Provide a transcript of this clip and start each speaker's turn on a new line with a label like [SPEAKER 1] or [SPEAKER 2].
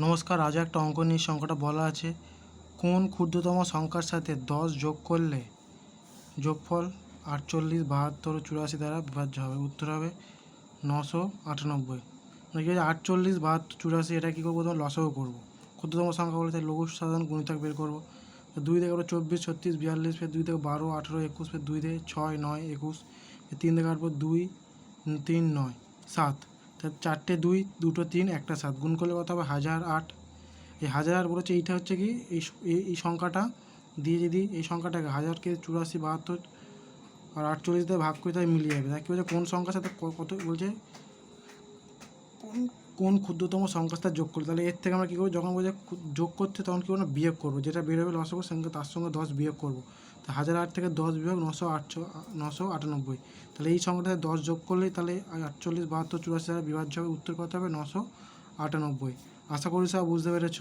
[SPEAKER 1] নমস্কার, আজ একটা অঙ্ক নিয়ে সংখ্যাটা বলা আছে। কোন ক্ষুদ্রতম সংখ্যার সাথে দশ যোগ করলে যোগফল আটচল্লিশ, বাহাত্তর চুরাশি দ্বারা বিভাজ্য হবে। উত্তর হবে নশো আটানব্বই। মানে কি হচ্ছে আটচল্লিশ, বাহাত্তর, চুরাশি, এটা কী করব? তোমার লসও করব। ক্ষুদ্রতম সংখ্যা বলে তাই লঘু সাধারণ গুণিতক বের করব। দুই থেকে আবার চব্বিশ, ছত্রিশ, বিয়াল্লিশ, ফের দুই থেকে বারো, আঠেরো, একুশ, ফের দুই থেকে ছয়, নয়, একুশ তিন থেকে আটবো দুই, তিন, নয়, সাত। তা চারটে দুই, দুটো তিন, একটা সাত। গুণ করলে কত হবে? হাজার আট। এই হাজার আট বলেছে, এইটা হচ্ছে কি? এই এই- সংখ্যাটা দিয়ে যদি এই সংখ্যাটাকে হাজারকে চুরাশি, বাহাত্তর আর আটচল্লিশ দিয়ে ভাগ করে তাই মিলিয়ে যাবে। তাই কী বলছে কোন সংখ্যার সাথে কত বলছে? কোন কোন ক্ষুদ্রতম সংখ্যার সাথে যোগ করবে তাহলে এর থেকে আমরা কী করব? যখন বলছে যোগ করতে তখন কী করব? না বিয়োগ করব যেটা বেরোবে লস হবে সঙ্গে তার সঙ্গে দশ বিয়োগ করব। হাজার আট থেকে দশ বিভাগ নশো আটশো, নশো আটানব্বই। তাহলে এই সংখ্যাটা দশ যোগ করলেই তাহলে আটচল্লিশ, বাহাত্তর, চুরাশি দ্বারা বিভাজ্য হবে, উত্তর কত হবে নশো আটানব্বই। আশা করি সব বুঝতে পেরেছ?